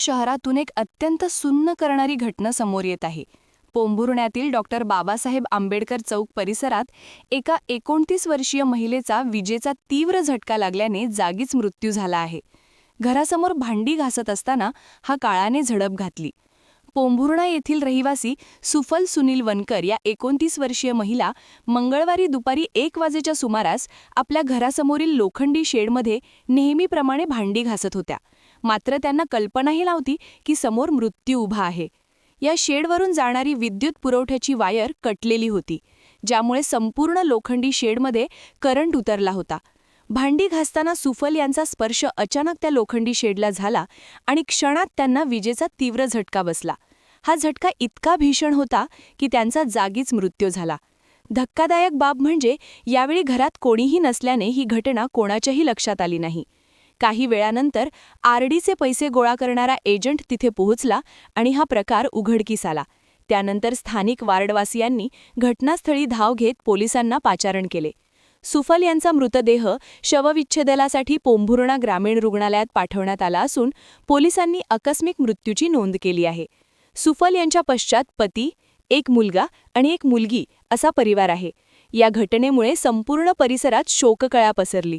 शहरातून एक अत्यंत सुन्न करणारी घटना समोर येत आहे. पोंभुर्ण्यातील डॉक्टर बाबासाहेब आंबेडकर चौक परिसरात एका एकोणतीस वर्षीय महिलेचा विजेचा तीव्र झटका लागल्याने जागीच मृत्यू झाला आहे. घरासमोर भांडी घासत असताना हा काळाने झडप घातली. पोंभुर्णा येथील रहिवासी सुफल सुनील वनकर या एकोणतीस वर्षीय महिला मंगळवारी दुपारी एक वाजेच्या सुमारास आपल्या घरासमोरील लोखंडी शेडमध्ये नेहमीप्रमाणे भांडी घासत होत्या. मात्र त्यांना कल्पनाही लावती की समोर मृत्यू उभा आहे. या शेडवरून जाणारी विद्युत पुरवठ्याची वायर कटलेली होती ज्यामुळे संपूर्ण लोखंडी शेडमध्ये करंट उतरला होता. भांडी घासताना सुफल यांचा स्पर्श अचानक त्या लोखंडी शेडला झाला आणि क्षणात त्यांना विजेचा तीव्र झटका बसला. हा झटका इतका भीषण होता की त्यांचा जागीच मृत्यू झाला. धक्कादायक बाब म्हणजे यावेळी घरात कोणीही नसल्याने ही घटना कोणाच्याही लक्षात आली नाही. काही वेळानंतर आरडीचे पैसे गोळा करणारा एजंट तिथे पोहोचला आणि हा प्रकार उघडकीस आला. त्यानंतर स्थानिक वार्डवासियांनी घटनास्थळी धाव घेत पोलिसांना पाचारण केले. सुफल यांचा मृतदेह शवविच्छेदनासाठी पोंभुर्णा ग्रामीण रुग्णालयात पाठवण्यात आला असून पोलिसांनी आकस्मिक मृत्यूची नोंद केली आहे. सुफल यांच्या पश्चात पती एक मुलगा आणि एक मुलगी असा परिवार आहे. या घटनेमुळे संपूर्ण परिसरात शोककळा पसरली.